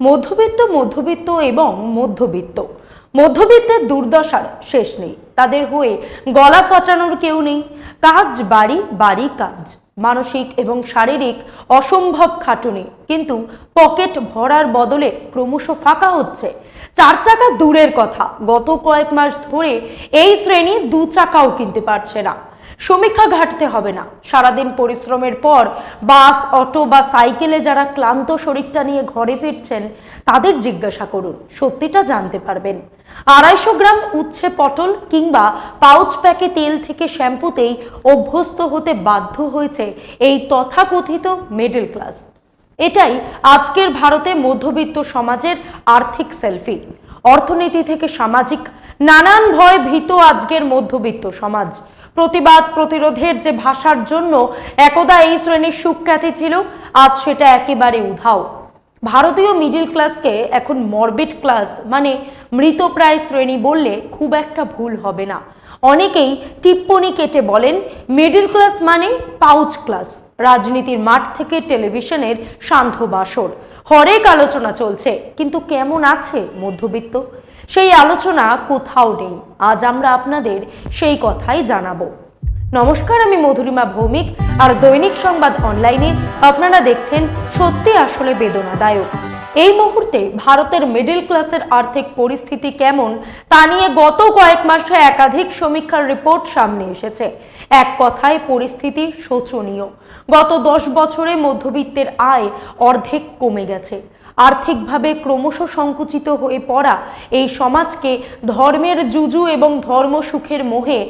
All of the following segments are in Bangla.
মধ্যবিত্ত মধ্যবিত্ত এবং মধ্যবিত্ত। মধ্যবিত্তের দুর্দশার শেষ নেই। তাদের হয়ে গলা ফাটানোর কেউ নেই। কাজ, বাড়ি বাড়ি কাজ। মানসিক এবং শারীরিক অসম্ভব খাটুনি। কিন্তু পকেট ভরার বদলে ক্রমশ ফাঁকা হচ্ছে। চার চাকা দূরের কথা। গত কয়েক মাস ধরে এই শ্রেণি দু চাকাও কিনতে পারছে না। সমীক্ষা ঘাটতে হবে না। সারাদিন পরিশ্রমের পর বাস, অটো বা সাইকেলে যারা ক্লান্ত শরীরটা নিয়ে ঘরে ফিরছেন, তাদের জিজ্ঞাসা করুন। সত্যিটা জানতে পারবেন। আড়াইশো গ্রাম উচ্ছে পটল কিংবা পাউচ প্যাকে তেল থেকে শ্যাম্পুতেই অভ্যস্ত হতে বাধ্য হয়েছে এই তথাকথিত মিডল ক্লাস। এটাই আজকের ভারতে মধ্যবিত্ত সমাজের আর্থিক সেলফি। অর্থনীতি থেকে সামাজিক নানান ভয় ভীত আজকের মধ্যবিত্ত সমাজ। প্রতিবাদ প্রতিরোধের যে ভাষার জন্য একদা এই শ্রেণির সুখ্যাতি ছিল, আজ সেটা একেবারে উধাও। ভারতীয় মিডিল ক্লাসকে এখন মরবিট ক্লাস মানে মৃতপ্রায় শ্রেণি বললে খুব একটা ভুল হবে না। অনেকেই টিপ্পনি কেটে বলেন মিডিল ক্লাস মানে পাউচ ক্লাস রাজনীতির মাঠ থেকে টেলিভিশনের শান্ত বাসর। হরেক আলোচনা চলছে, কিন্তু কেমন আছে মধ্যবিত্ত? সেই আলোচনা কোথাও নেই। আজ আমরা আপনাদের সেই কথাই জানাব। নমস্কার, আমি মধুরিমা ভৌমিক আর দৈনিক সংবাদ অনলাইনে আপনারা দেখছেন সত্যি আসলে বেদনাদায়ক। এই মুহূর্তে ভারতের মিডল ক্লাসের আর্থিক পরিস্থিতি কেমন তা নিয়ে গত কয়েক মাসে একাধিক সমীক্ষার রিপোর্ট সামনে এসেছে। এক কথায় পরিস্থিতি শোচনীয়। গত দশ বছরে মধ্যবিত্তের আয় অর্ধেক কমে গেছে। আর্থিকভাবে ক্রমশ সংকুচিত হয়ে পড়া এই সমাজকে ধর্মের জুজু এবং ধর্মসুখের মোহে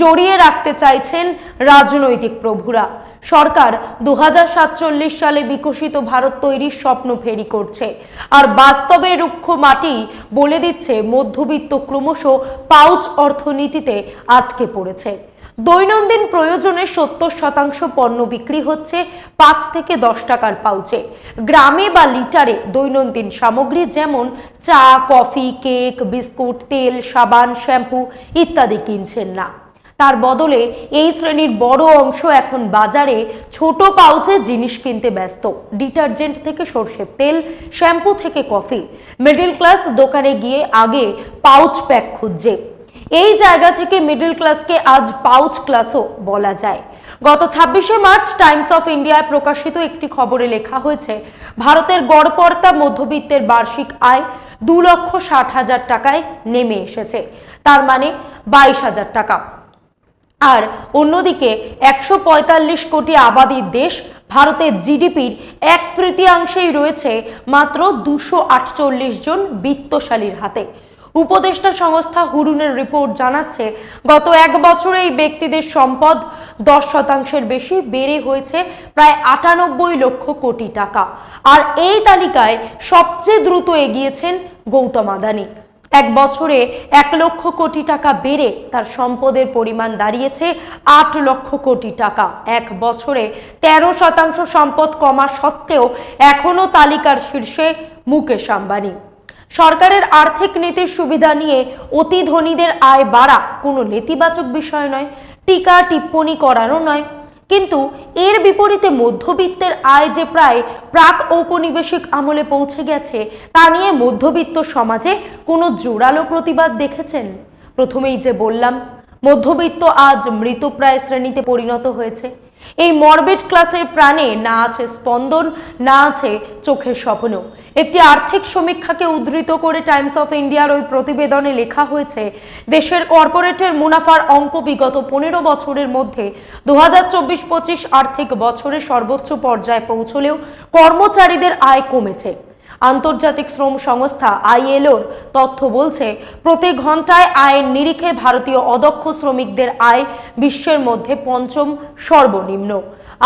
জড়িয়ে রাখতে চাইছেন রাজনৈতিক প্রভুরা। সরকার দু হাজার সাতচল্লিশ সালে বিকশিত ভারত তৈরির স্বপ্ন ফেরি করছে। আর বাস্তবে রুক্ষ মাটি বলে দিচ্ছে মধ্যবিত্ত ক্রমশ পাউচ অর্থনীতিতে আটকে পড়েছে। দৈনন্দিন প্রয়োজনে সত্তর শতাংশ পণ্য বিক্রি হচ্ছে পাঁচ থেকে দশ টাকার পাউচে। গ্রামে বা লিটারে দৈনন্দিন সামগ্রী যেমন চা, কফি, কেক, বিস্কুট, তেল, সাবান, শ্যাম্পু ইত্যাদি কিনছেন না। তার বদলে এই শ্রেণির বড় অংশ এখন বাজারে ছোট পাউচে জিনিস কিনতে ব্যস্ত। ডিটারজেন্ট থেকে সর্ষের তেল, শ্যাম্পু থেকে কফি। মিডল ক্লাস দোকানে গিয়ে আগে পাউচ প্যাক খুঁজছে। এই জায়গা থেকে মিডল ক্লাসকে আজ পাউচ ক্লাসও বলা যায়। গত ছাব্বিশে মার্চ টাইমস অফ ইন্ডিয়ায় প্রকাশিত একটি খবরে লেখা হয়েছে, ভারতের গড়পর্তা মধ্যবিত্তের বার্ষিক আয় দু লক্ষ ষাট হাজার টাকায় নেমে এসেছে। তার মানে বাইশ হাজার টাকা। আর অন্যদিকে একশো পঁয়তাল্লিশ কোটি আবাদীর দেশ ভারতের জিডিপির এক তৃতীয়াংশেই রয়েছে মাত্র দুশো জন বিত্তশালীর হাতে। উপদেষ্টা সংস্থা হুরুনের রিপোর্ট জানাচ্ছে, গত এক বছরে এই ব্যক্তিদের সম্পদ দশ শতাংশের বেশি, বেড়ে হয়েছে প্রায় আটানব্বই লক্ষ কোটি টাকা। আর এই তালিকায় সবচেয়ে দ্রুত এগিয়েছেন গৌতম আদানি। এক বছরে এক লক্ষ কোটি টাকা বেড়ে তার সম্পদের পরিমাণ দাঁড়িয়েছে আট লক্ষ কোটি টাকা। এক বছরে তেরো শতাংশ সম্পদ কমা সত্ত্বেও এখনও তালিকার শীর্ষে মুকেশ আম্বানি। সরকারের আর্থিক নীতির সুবিধা নিয়ে অতি ধনীদের আয় বাড়া কোনো নেতিবাচক বিষয় নয়, টিকা টিপ্পনি করারও নয়। কিন্তু এর বিপরীতে মধ্যবিত্তের আয় যে প্রায় প্রাক ঔপনিবেশিক আমলে পৌঁছে গেছে, তা নিয়ে মধ্যবিত্ত সমাজে কোনো জোরালো প্রতিবাদ দেখেছেন? প্রথমেই যে বললাম, মধ্যবিত্ত আজ মৃতপ্রায় শ্রেণীতে পরিণত হয়েছে। এই মর্বেট ক্লাসের প্রাণে না আছে স্পন্দন, না আছে চোখের স্বপ্ন। একটি আর্থিক সমীক্ষাকে উদ্ধৃত করে টাইমস অফ ইন্ডিয়ার ওই প্রতিবেদনে লেখা হয়েছে, দেশের কর্পোরেটের মুনাফার অঙ্ক বিগত পনেরো বছরের মধ্যে দু হাজার চব্বিশ পঁচিশ আর্থিক বছরে সর্বোচ্চ পর্যায়ে পৌঁছলেও কর্মচারীদের আয় কমেছে। আন্তর্জাতিক শ্রম সংস্থা আইএলওর তথ্য বলছে, প্রতি ঘন্টায় আয়ের নিরিখে ভারতীয় অদক্ষ শ্রমিকদের আয় বিশ্বের মধ্যে পঞ্চম সর্বনিম্ন।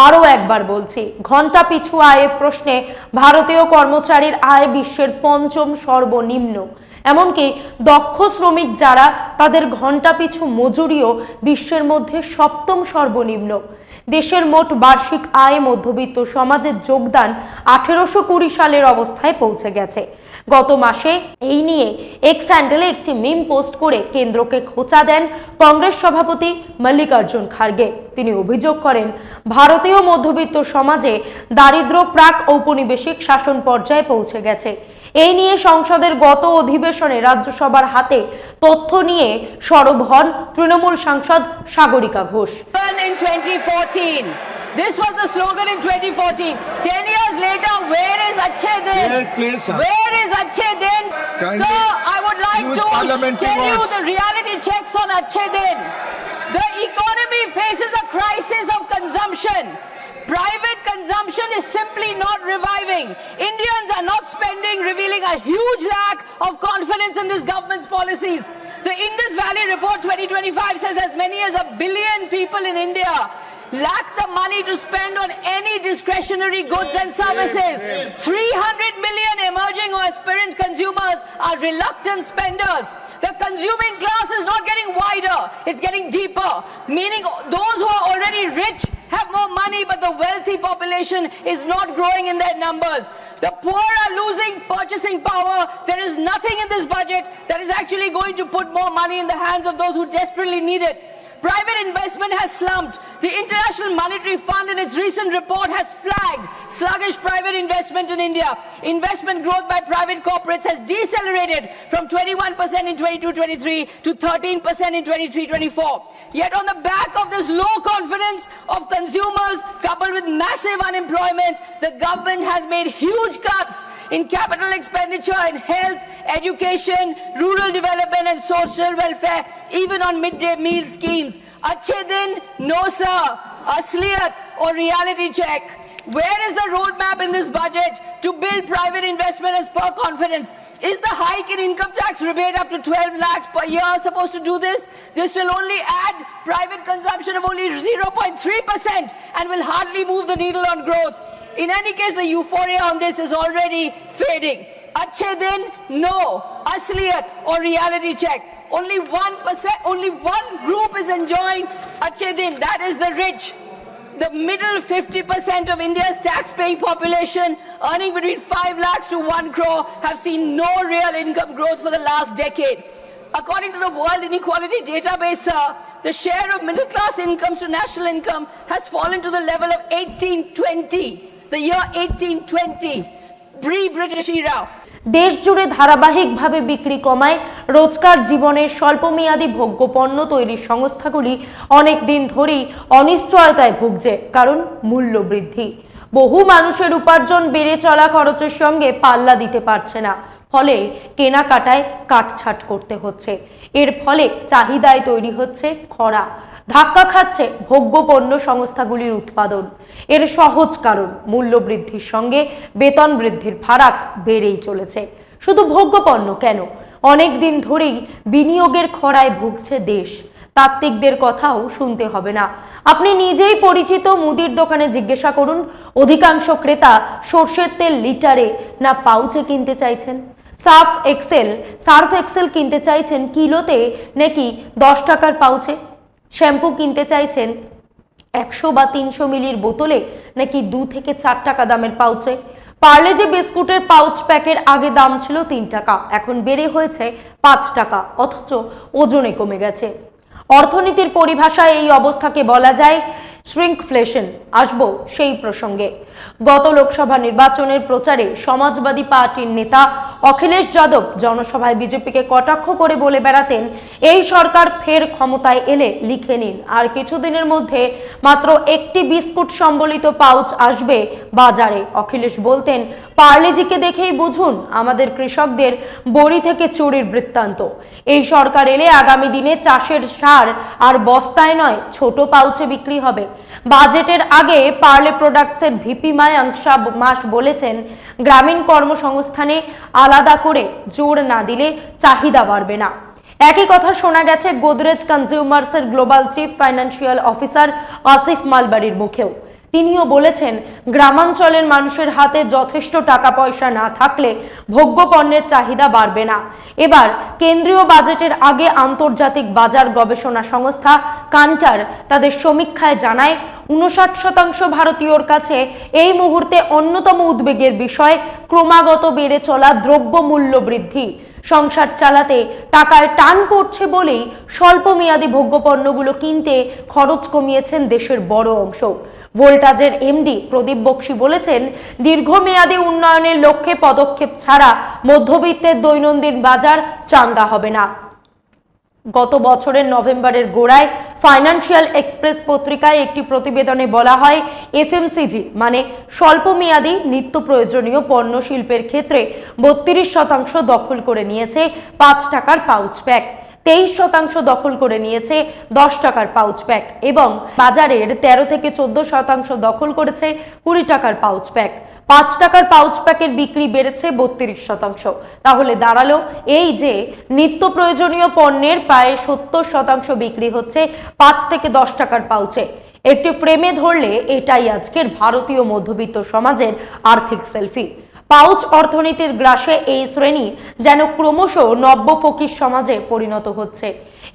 আরও একবার বলছি ঘণ্টা পিছু আয়ের প্রশ্নে ভারতীয় কর্মচারীর আয় বিশ্বের পঞ্চম সর্বনিম্ন। এমনকি দক্ষ শ্রমিক যারা, তাদের ঘণ্টা পিছু মজুরিও বিশ্বের মধ্যে সপ্তম সর্বনিম্ন। দেশের মোট বার্ষিক আয় মধ্যবিত্ত সমাজের যোগদান আঠেরোশো কুড়ি সালের অবস্থায় পৌঁছে গেছে। গত মাসে এই নিয়ে এক্স হ্যান্ডেলে একটি মিম পোস্ট করে কেন্দ্রকে খোঁচা দেন কংগ্রেস সভাপতি মল্লিকার্জুন খার্গে। তিনি অভিযোগ করেন, ভারতীয় মধ্যবিত্ত সমাজে দারিদ্র প্রাক ঔপনিবেশিক শাসন পর্যায়ে পৌঁছে গেছে। এই নিয়ে সংসদের গত অধিবেশনে রাজ্যসভার হাতে তথ্য নিয়ে সরব হন তৃণমূল সাংসদ Sagarika Ghosh. Slogan in 2014. This was the slogan in 2014. Ten years later, where is Achay Din? Yes, please, sir. Where is Achay Din? Kindly Sir, I would like to tell you the reality checks on Achay Din. The economy faces a crisis of consumption. Private consumption is simply not reviving. Indians are not spending, revealing a huge lack of confidence in this government's policies. The Indus Valley Report 2025 says as many as a billion people in India lack the money to spend on any discretionary goods and services. 300 million emerging or aspirant consumers are reluctant spenders. The consuming class is not getting wider, it's getting deeper, meaning those who are already rich have more money, but the wealthy population is not growing in their numbers. The poor are losing purchasing power. There is nothing in this budget that is actually going to put more money in the hands of those who desperately need it. Private investment has slumped. The International Monetary Fund in its recent report has flagged sluggish private investment in India. Investment growth by private corporates has decelerated from 21% in 22-23 to 13% in 23-24. Yet on the back of this low confidence of consumers coupled with massive unemployment, the government has made huge cuts in capital expenditure in health, education, rural development and social welfare, even on midday meal schemes. Din, no sir, asliyat or reality check. Where is the roadmap in this budget to build private investment and spur confidence? Is the hike in income tax rebate up to 12 lakhs per year supposed to do this? This will only add private consumption of only 0.3% and will hardly move the needle on growth. In any case, the euphoria on this is already fading. Achhe din, no. Asliyat or reality check. Only 1%, only one group is enjoying Achhe din, that is the rich. The middle 50% of India's tax-paying population earning between 5 lakhs to 1 crore have seen no real income growth for the last decade. According to the World Inequality Database, sir, the share of middle class incomes to national income has fallen to the level of 1820, the year 1820, pre-British era. দেশ জুড়ে ধারাবাহিকভাবে বিক্রি কমায়, রোজকার জীবনের স্বল্পমেয়াদী ভোগ্য পণ্য তৈরির সংস্থাগুলি অনেক দিন ধরেই অনিশ্চয়তায় ভুগছে, কারণ মূল্য বৃদ্ধি। বহু মানুষের উপার্জন বেড়ে চলা খরচের সঙ্গে পাল্লা দিতে পারছে না, ফলে কেনাকাটায় কাটছাট করতে হচ্ছে। এর ফলে চাহিদায় তৈরি হচ্ছে খরা। ধাক্কা খাচ্ছে ভোগ্য পণ্য সংস্থাগুলির উৎপাদন। এর সহজ কারণ মূল্য বৃদ্ধির সঙ্গে বেতন বৃদ্ধির ফারাক বেড়েই চলেছে। শুধু ভোগ্য পণ্য কেন? অনেক দিন ধরেই বিনিয়োগের খরায় ভুগছে দেশ। তাত্ত্বিকদের কথাও শুনতে হবে না। আপনি নিজেই পরিচিত মুদির দোকানে জিজ্ঞাসা করুন, অধিকাংশ ক্রেতা সর্ষের তেল লিটারে না পাউচে কিনতে চাইছেন? সার্ফ এক্সেল সার্ফ এক্সেল কিনতে চাইছেন কিলোতে নাকি দশ টাকার পাউচে? শ্যাম্পু কিনতে চাইছেন একশো বা তিনশো মিলির বোতলে নাকি দু থেকে চার টাকা দামের পাউচে? পার্লেজি বিস্কুটের পাউচ প্যাকের আগে দাম ছিল তিন টাকা, এখন বেড়ে হয়েছে পাঁচ টাকা, অথচ ওজনে কমে গেছে। অর্থনীতির পরিভাষায় এই অবস্থাকে বলা যায় শ্রিঙ্কফ্লেশন আসব সেই প্রসঙ্গে। গত লোকসভা নির্বাচনের প্রচারে সমাজবাদী পার্টির নেতা অখিলেশ যাদব জনসভায় বিজেপিকে কটাক্ষ করে বলে বেড়াতেন, এই সরকার ফের ক্ষমতায় এলে লিখে নিন। আর কিছুদিনের মধ্যে মাত্র একটি বিস্কুট সম্বলিত পাউচ আসবে বাজারে। অখিলেশ বলতেন পার্লেজিকে দেখেই বুঝুন আমাদের কৃষকদের বড়ি থেকে চুরির বৃত্তান্ত। এই সরকার এলে আগামী দিনে চাষের সার আর বস্তায় নয়, ছোট পাউচে বিক্রি হবে। বাজেটের আগে পার্লে প্রোডাক্টসের ভিপি মায়াংশা মাস বলেছেন, গ্রামীণ কর্মসংস্থানে আলাদা করে জোর না দিলে চাহিদা বাড়বে না। একই কথা শোনা গেছে Godrej কনজিউমার্সের global chief financial officer Asif মালবাড়ির মুখেও। তিনিও বলেছেন, গ্রামাঞ্চলের মানুষের হাতে যথেষ্ট টাকা পয়সা না থাকলে ভোগ্য পণ্যের চাহিদা বাড়বে না। এবার কেন্দ্রীয় বাজেটের আগে আন্তর্জাতিক বাজার গবেষণা সংস্থা কান্টার তাদের সমীক্ষায় জানায়, উনষাট শতাংশ ভারতীয়র কাছে এই মুহূর্তে অন্যতম উদ্বেগের বিষয় ক্রমাগত বেড়ে চলা দ্রব্য মূল্য বৃদ্ধি। সংসার চালাতে টাকায় টান পড়ছে বলেই স্বল্প মেয়াদী ভোগ্যপণ্যগুলো কিনতে খরচ কমিয়েছেন দেশের বড় অংশ। ভোল্টাজের এমডি প্রদীপ বক্সি বলেছেন, দীর্ঘমেয়াদী উন্নয়নের লক্ষ্যে পদক্ষেপ ছাড়া মধ্যবিত্তের দৈনন্দিন বাজার চাঙ্গা হবে না। গত বছরের নভেম্বরের গোড়ায় ফাইন্যান্সিয়াল এক্সপ্রেস পত্রিকায় একটি প্রতিবেদনে বলা হয়, এফএমসিজি মানে স্বল্পমেয়াদী নিত্য প্রয়োজনীয় পণ্য শিল্পের ক্ষেত্রে বত্রিশ শতাংশ দখল করে নিয়েছে পাঁচ টাকার পাউচ প্যাক তেইশ শতাংশ দখল করে নিয়েছে দশ টাকার পাউচ প্যাক এবং বাজারের তেরো থেকে চোদ্দ শতাংশ দখল করেছে কুড়ি টাকার পাউচ প্যাক। পাঁচ টাকার পাউচ প্যাকের বিক্রি বেড়েছে বত্রিশ শতাংশ। তাহলে দাঁড়াল এই যে নিত্য প্রয়োজনীয় পণ্যের প্রায় সত্তর শতাংশ বিক্রি হচ্ছে পাঁচ থেকে দশ টাকার পাউচে। একটি ফ্রেমে ধরলে এটাই আজকের ভারতীয় মধ্যবিত্ত সমাজের আর্থিক সেলফি। পাউচ অর্থনীতির গ্রাসে এই শ্রেণি যেন ক্রমশ নব্য ফকির সমাজে পরিণত হচ্ছে।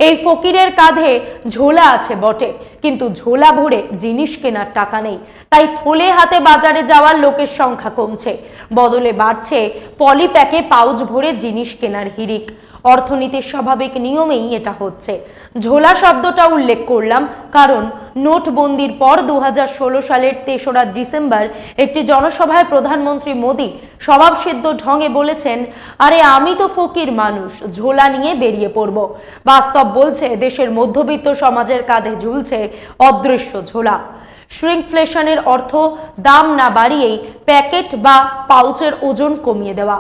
এই ফকিরের কাঁধে ঝোলা আছে বটে, কিন্তু ঝোলা ভরে জিনিস কেনার টাকা নেই। তাই থলে হাতে বাজারে যাওয়ার লোকের সংখ্যা কমছে। বদলে বাড়ছে পলিপ্যাকে পাউচ ভরে জিনিস কেনার হিরিক অর্থনীতির স্বাভাবিক নিয়মেই এটা হচ্ছে। ঝোলা শব্দটা উল্লেখ করলাম, কারণ নোটবন্দির পর দু হাজার ষোলো সালের তেসরা ডিসেম্বর একটি জনসভায় প্রধানমন্ত্রী মোদী স্বভাবসিদ্ধ ঢঙে বলেছেন, আরে আমি তো ফকির মানুষ, ঝোলা নিয়ে বেরিয়ে পড়ব। বাস্তব বলছে, দেশের মধ্যবিত্ত সমাজের কাঁধে ঝুলছে অদৃশ্য ঝোলা। শ্রিঙ্কফ্লেশনের অর্থ দাম না বাড়িয়েই প্যাকেট বা পাউচের ওজন কমিয়ে দেওয়া।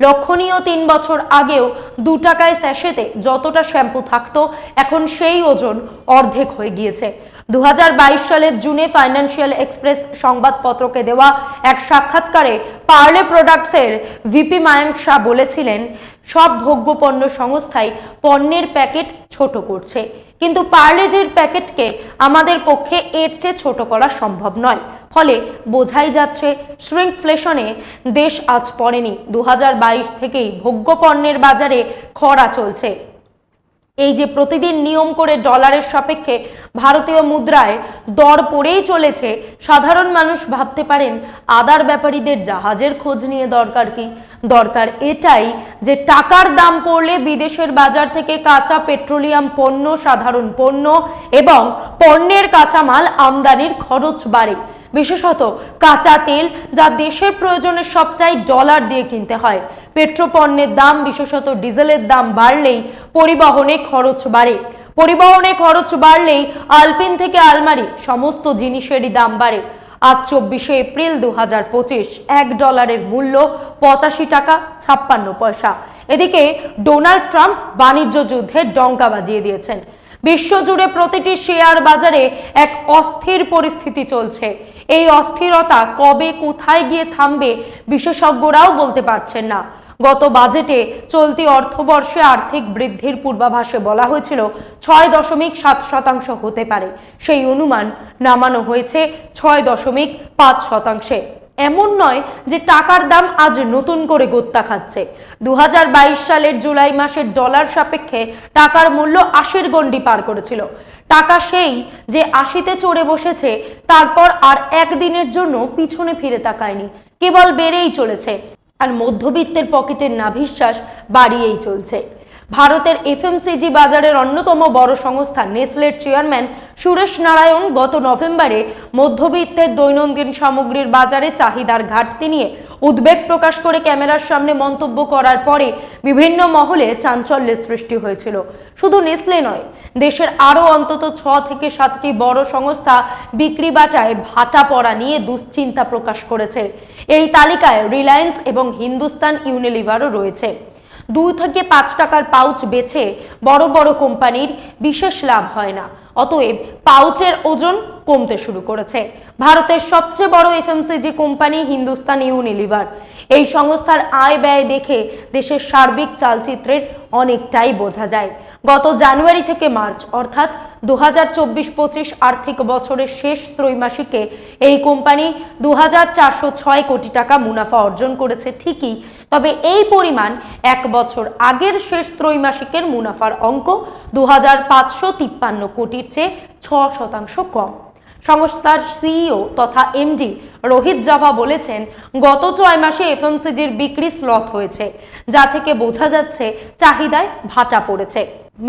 লক্ষণীয় তিন বছর আগেও দু টাকায় স্যাশেতে যতটা শ্যাম্পু থাকতো, এখন সেই ওজন অর্ধেক হয়ে গিয়েছে। দু হাজার বাইশ সালের জুনে ফাইন্যান্সিয়াল এক্সপ্রেস সংবাদপত্রকে দেওয়া এক সাক্ষাৎকারে পার্লে প্রোডাক্টসের ভিপি মায়াঙ্ক শাহ বলেছিলেন, সব ভোগ্যপণ্য সংস্থাই পণ্যের প্যাকেট ছোট করছে। কিন্তু পার্লেজির প্যাকেটকে আমাদের পক্ষে এর চেয়ে ছোট করা সম্ভব নয় ফলে বোঝাই যাচ্ছে শ্রিঙ্কফ্লেশনে দেশ আজ পড়েনি। দু হাজার বাইশ থেকেই ভোগ্য পণ্যের বাজারে খরা চলছে। এই যে প্রতিদিন নিয়ম করে ডলারের সাপেক্ষে ভারতীয় মুদ্রায় দর পড়েই চলেছে, সাধারণ মানুষ ভাবতে পারেন, আদার ব্যাপারীদের জাহাজের খোঁজ নিয়ে দরকার কি? দরকার এটাই যে টাকার দাম পড়লে বিদেশের বাজার থেকে কাঁচা পেট্রোলিয়াম পণ্য, সাধারণ পণ্য এবং পণ্যের কাঁচামাল আমদানির খরচ বাড়ে। বিশেষত কাঁচা তেল যা দেশের প্রয়োজনের সবটাই ডলার দিয়ে কিনতে হয়। পেট্রোপণ্যের দাম, বিশেষত ডিজেলের দাম বাড়লেই পরিবহনে খরচ বাড়ে। পরিবহনে খরচ বাড়লেই আলপিন থেকে আলমারি, সমস্ত জিনিসেরই দাম বাড়ে। আজ চব্বিশে এপ্রিল দু হাজার পঁচিশ, এক ডলারের মূল্য পঁচাশি টাকা ছাপ্পান্ন পয়সা। এদিকে ডোনাল্ড ট্রাম্প বাণিজ্য যুদ্ধে ডঙ্কা বাজিয়ে দিয়েছেন। বিশ্বজুড়ে প্রতিটি শেয়ার বাজারে এক অস্থির পরিস্থিতি চলছে। এই অস্থিরতা কবে কোথায় গিয়ে থামবে বিশেষজ্ঞরাও বলতে পারছেন না। গত বাজেটে চলতি অর্থবর্ষে আর্থিক বৃদ্ধির পূর্বাভাসে বলা হয়েছিল ছয় দশমিক সাত শতাংশ হতে পারে। সেই অনুমান নামানো হয়েছে ছয় দশমিক পাঁচ শতাংশে। এমন নয় যে টাকার দাম আজ নতুন করে গোত্তা খাচ্ছে। দু হাজার বাইশ সালের জুলাই মাসের ডলার সাপেক্ষে টাকার মূল্য আশির গণ্ডি পার করেছিল। টাকা সেই যে আশিতে চড়ে বসেছে, তারপর আর একদিনের জন্য পিছনে ফিরে তাকায়নি। কেবল বেড়েই চলেছে। আর মধ্যবিত্তের পকেটের নাভিশ্বাস বাড়িয়েই চলছে। ভারতের এফএমসিজি বাজারের অন্যতম বড় সংস্থা নেসলের চেয়ারম্যান সুরেশ নারায়ণ গত নভেম্বরে মধ্যবিত্তের দৈনন্দিন সামগ্রীর বাজারে চাহিদার ঘাটতি নিয়ে উদ্বেগ প্রকাশ করে ক্যামেরার সামনে মন্তব্য করার পরে বিভিন্ন মহলে চাঞ্চল্যের সৃষ্টি হয়েছিল। শুধু নেসলে নয়, দেশের আরও অন্তত ছ থেকে সাতটি বড় সংস্থা বিক্রি বাটায় ভাটা পড়া নিয়ে দুশ্চিন্তা প্রকাশ করেছে। এই তালিকায় রিলায়েন্স এবং হিন্দুস্তান ইউনিলিভারও রয়েছে। দুই থেকে পাঁচ টাকার পাউচ বেছে বড় বড় কোম্পানির বিশেষ লাভ হয় না। অতএব পাউচের ওজন কমতে শুরু করেছে। ভারতের সবচেয়ে বড় এফএমসিজি কোম্পানি হিন্দুস্তান ইউনিলিভার। এই সংস্থার আয় ব্যয় দেখে দেশের সার্বিক চালচিত্রের অনেকটাই বোঝা যায়। গত জানুয়ারি থেকে মার্চ, অর্থাৎ দু হাজার চব্বিশ পঁচিশ আর্থিক বছরের শেষ ত্রৈমাসিকে এই কোম্পানি দু কোটি টাকা মুনাফা অর্জন করেছে। ঠিকই তবে এই পরিমাণ এক বছর আগের শেষ ত্রৈমাসিকের মুনাফার অঙ্ক দু হাজার পাঁচশো তিপ্পান্ন কোটির চেয়ে ছ শতাংশ কম। সংস্থার সিইও তথা এমডি রোহিত জাভা বলেছেন, গত ছয় মাসে এফএমসিজির বিক্রি স্লথ হয়েছে, যা থেকে বোঝা যাচ্ছে চাহিদায় ভাটা পড়েছে।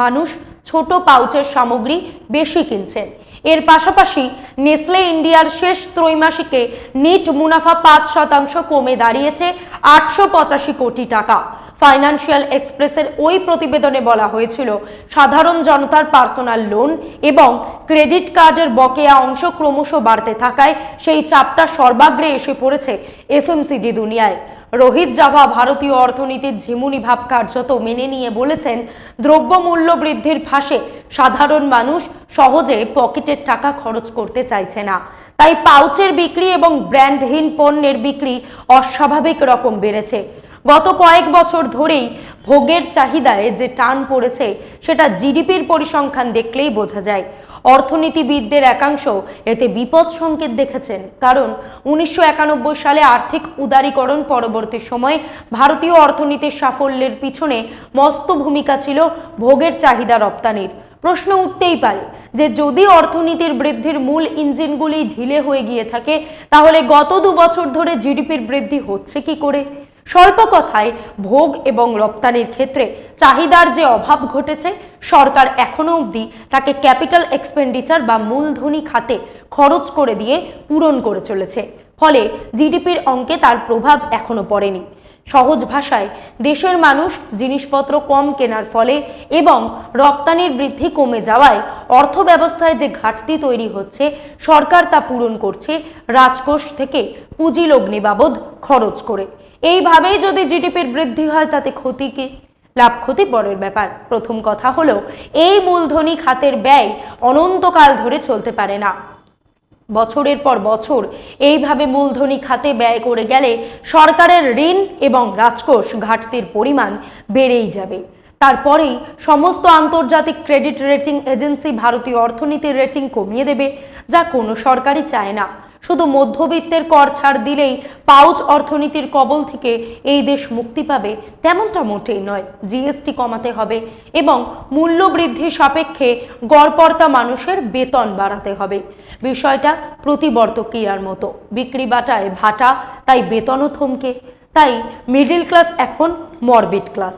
মানুষ ছোট পাউচের সামগ্রী বেশি কিনছেন। এর পাশাপাশি নেসলে ইন্ডিয়ার শেষ ত্রৈমাসিকে নিট মুনাফা পাঁচ শতাংশ কমে দাঁড়িয়েছে আটশো পঁচাশি কোটি টাকা। ফাইন্যান্সিয়াল এক্সপ্রেসের ওই প্রতিবেদনে বলা হয়েছিল, সাধারণ জনতার পার্সোনাল লোন এবং ক্রেডিট কার্ডের বকেয়া অংশ ক্রমশ বাড়তে থাকায় সেই চাপটা সর্বাগ্রে এসে পড়েছে এফএমসিজি দুনিয়ায়। রোহিত জাভা ভারতীয় অর্থনীতির ঝিমুনি ভাব কার্যত মেনে নিয়ে বলেছেন, দ্রব্যমূল্য বৃদ্ধির ফাঁসে সাধারণ মানুষ সহজে পকেটের টাকা খরচ করতে চাইছে না। তাই পাউচের বিক্রি এবং ব্র্যান্ডহীন পণ্যের বিক্রি অস্বাভাবিক রকম বেড়েছে। গত কয়েক বছর ধরেই ভোগের চাহিদায় যে টান পড়েছে, সেটা জিডিপির পরিসংখ্যান দেখলেই বোঝা যায়। অর্থনীতিবিদদের একাংশ এতে বিপদ সংকেত দেখেছেন। কারণ উনিশশো একানব্বই সালে আর্থিক উদারীকরণ পরবর্তী সময়ে ভারতীয় অর্থনীতির সাফল্যের পিছনে মস্ত ভূমিকা ছিল ভোগের চাহিদা রপ্তানির। প্রশ্ন উঠতেই পারে যে যদি অর্থনীতির বৃদ্ধির মূল ইঞ্জিনগুলি ঢিলে হয়ে গিয়ে থাকে, তাহলে গত দু বছর ধরে জিডিপির বৃদ্ধি হচ্ছে কি করে? স্বল্প কথায় ভোগ এবং রপ্তানির ক্ষেত্রে চাহিদার যে অভাব ঘটেছে, সরকার এখনও অবধি তাকে ক্যাপিটাল এক্সপেন্ডিচার বা মূলধনী খাতে খরচ করে দিয়ে পূরণ করে চলেছে। ফলে জিডিপির অঙ্কে তার প্রভাব এখনও পড়েনি। সহজ ভাষায়, দেশের মানুষ জিনিসপত্র কম কেনার ফলে এবং রপ্তানির বৃদ্ধি কমে যাওয়ায় অর্থ ব্যবস্থায় যে ঘাটতি তৈরি হচ্ছে, সরকার তা পূরণ করছে রাজকোষ থেকে পুঁজি লগ্নি বাবদ খরচ করে। এইভাবেই যদি জিডিপির বৃদ্ধি হয়, তাতে ক্ষতি কি? লাভ ক্ষতি পরের ব্যাপার। প্রথম কথা হলো, এই মূলধনী খাতের ব্যয় অনন্তকাল ধরে চলতে পারে না। বছরের পর বছর এইভাবে মূলধনী খাতে ব্যয় করে গেলে সরকারের ঋণ এবং রাজকোষ ঘাটতির পরিমাণ বেড়েই যাবে। তারপরেই সমস্ত আন্তর্জাতিক ক্রেডিট রেটিং এজেন্সি ভারতীয় অর্থনীতির রেটিং কমিয়ে দেবে, যা কোনো সরকারই চায় না। শুধু মধ্যবিত্তের কর ছাড় দিলেই পাউচ অর্থনীতির কবল থেকে এই দেশ মুক্তি পাবে, তেমনটা মোটেই নয়। জিএসটি কমাতে হবে এবং মূল্য বৃদ্ধি সাপেক্ষে গড়পর্তা মানুষের বেতন বাড়াতে হবে। বিষয়টা প্রতিবর্তকিয়ার মতো। বিক্রি বাটায় ভাটা, তাই বেতনও থমকে। তাই মিডল ক্লাস এখন মরবিট ক্লাস।